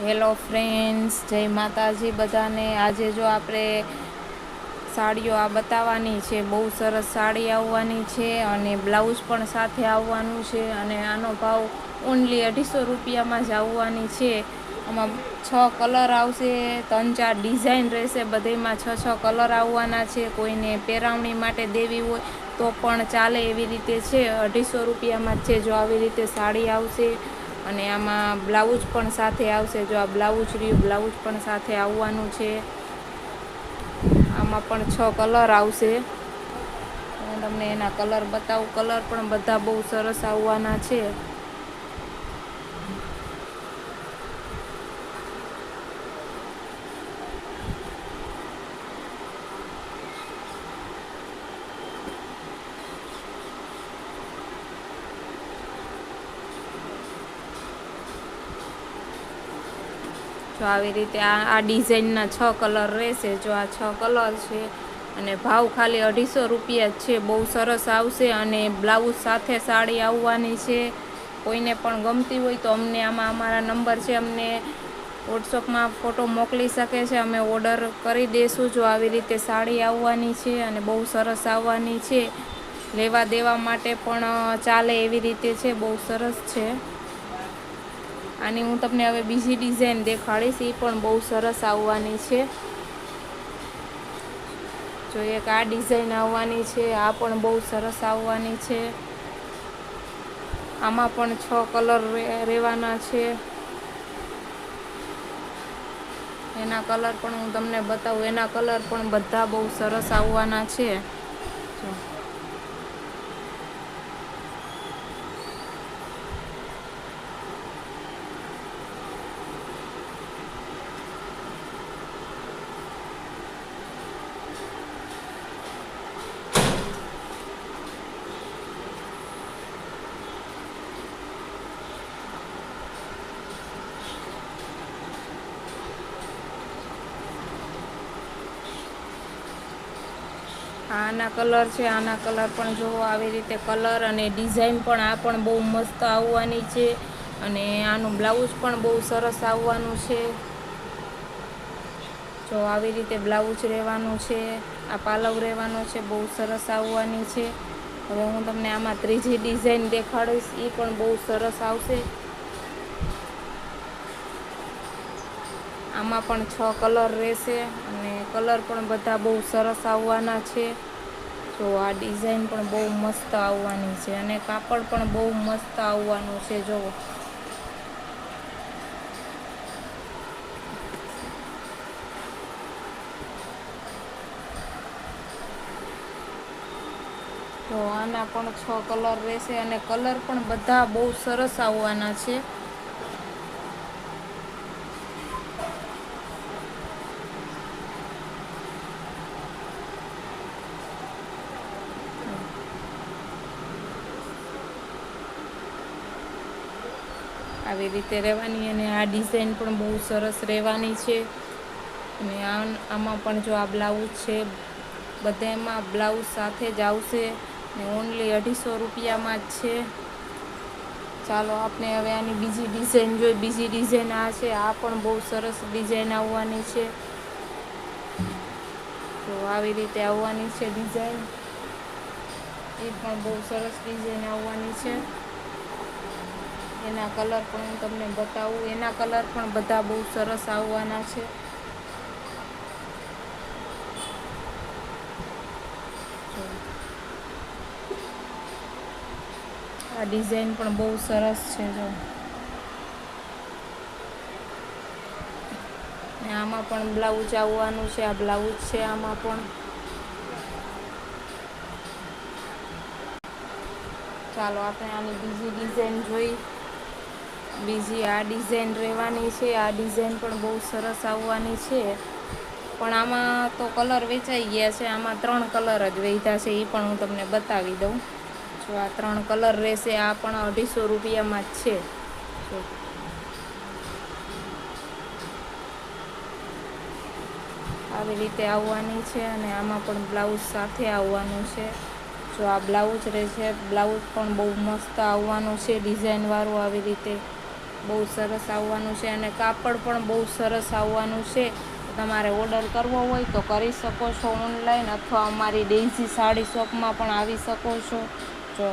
Hello friends જય માતાજી બધાને. આજે જો આપણે સાડીઓ આ બતાવવાની છે, બહુ સરસ સાડી આવવાની છે અને બ્લાઉઝ પણ સાથે આવવાનું છે અને આનો ભાવ ઓનલી અઢીસો રૂપિયામાં જ આવવાની છે. આમાં છ કલર આવશે, ત્રણ ચાર ડિઝાઇન રહેશે, બધેમાં છ છ કલર આવવાના છે. કોઈને પહેરાવણી માટે દેવી હોય તો પણ ચાલે એવી રીતે છે. અઢીસો રૂપિયામાં છે જો આવી રીતે સાડી આવશે. અને આમાં બ્લાઉઝ પણ સાથે આવશે. જો આ બ્લાઉઝ રહ્યું, બ્લાઉઝ પણ સાથે આવવાનું છે. આમાં પણ છ કલર આવશે. હું તમને એના કલર બતાવું. કલર પણ બધા બહુ સરસ આવવાના છે. જો આવી રીતે આ આ ડિઝાઇનના છ કલર રહેશે, જો આ છ કલર છે અને ભાવ ખાલી અઢીસો રૂપિયા જ છે, બહુ સરસ આવશે અને બ્લાઉઝ સાથે સાડી આવવાની છે. કોઈને પણ ગમતી હોય તો અમને આમાં અમારા નંબર છે, અમને વોટ્સઅપમાં ફોટો મોકલી શકે છે, અમે ઓર્ડર કરી દઈશું જો આવી રીતે સાડી આવવાની છે અને બહુ સરસ આવવાની છે. લેવા દેવા માટે પણ ચાલે એવી રીતે છે, બહુ સરસ છે. આની હું તમને હવે બીજી ડિઝાઇન દેખાડીશ એ પણ બહુ સરસ આવવાની છે. જો એક આ ડિઝાઇન આવવાની છે, આ પણ બહુ સરસ આવવાની છે. આમાં પણ છ કલર રહેવાના છે. એના કલર પણ હું તમને બતાવું, એના કલર પણ બધા બહુ સરસ આવવાના છે. જો. આના કલર છે, આના કલર પણ જોવો, આવી રીતે કલર અને ડિઝાઇન પણ આ પણ બહુ મસ્ત આવવાની છે અને આનું બ્લાઉઝ પણ બહુ સરસ આવવાનું છે. જો આવી રીતે બ્લાઉઝ રહેવાનું છે, આ પાલવ રહેવાનો છે, બહુ સરસ આવવાની છે. હવે હું તમને આમાં ત્રીજી ડિઝાઇન દેખાડીશ એ પણ બહુ સરસ આવશે. આમાં પણ છ કલર રહેશે અને કલર પણ બધા બહુ સરસ આવવાના છે. જો આ ડિઝાઇન પણ બહુ મસ્ત આવવાની છે અને કાપડ પણ બહુ મસ્ત આવવાનું છે જુઓ તો આના પણ છ કલર રહેશે અને કલર પણ બધા બહુ સરસ આવવાના છે. આવી રીતે રહેવાની અને આ ડિઝાઇન પણ બહુ સરસ રહેવાની છે. અને આમાં પણ જો આ બ્લાઉઝ છે, બધામાં બ્લાઉઝ સાથે જ આવશે ને ઓનલી અઢીસો રૂપિયામાં જ છે. ચાલો આપણે હવે આની બીજી ડિઝાઇન જોઈએ બીજી ડિઝાઇન આ છે, આ પણ બહુ સરસ ડિઝાઇન આવવાની છે. તો આવી રીતે આવવાની છે ડિઝાઇન એ પણ બહુ સરસ ડિઝાઇન આવવાની છે. એના કલર પણ હું તમને બતાવું. એના કલર પણ બધા બહુ સરસ આવવાના છે. આ ડિઝાઇન પણ બહુ સરસ છે, જો. આમાં પણ બ્લાઉઝ આવવાનું છે. આ બ્લાઉઝ છે આમાં પણ. ચાલો, આપણે આની બીજી ડિઝાઇન જોઈ. બીજી આ ડિઝાઇન રહેવાની છે, આ ડિઝાઇન પણ બહુ સરસ આવવાની છે. પણ આમાં તો કલર વેચાઈ ગયા છે, આમાં ત્રણ કલર જ વેચ્યા છે એ પણ હું તમને બતાવી દઉં. જો આ ત્રણ કલર રહેશે, આ પણ અઢીસો રૂપિયામાં જ છે. આવી રીતે આવવાની છે અને આમાં પણ બ્લાઉઝ સાથે આવવાનું છે. જો આ બ્લાઉઝ રહેશે બ્લાઉઝ પણ બહુ મસ્ત આવવાનું છે ડિઝાઇનવાળું આવી રીતે. બહુ સરસ આવવાનું છે અને કાપડ પણ બહુ સરસ આવવાનું છે. તમારે ઓર્ડર કરવો હોય તો કરી શકો છો ઓનલાઈન અથવા અમારી ડેઝી સાડી શોપમાં પણ આવી શકો છો. જો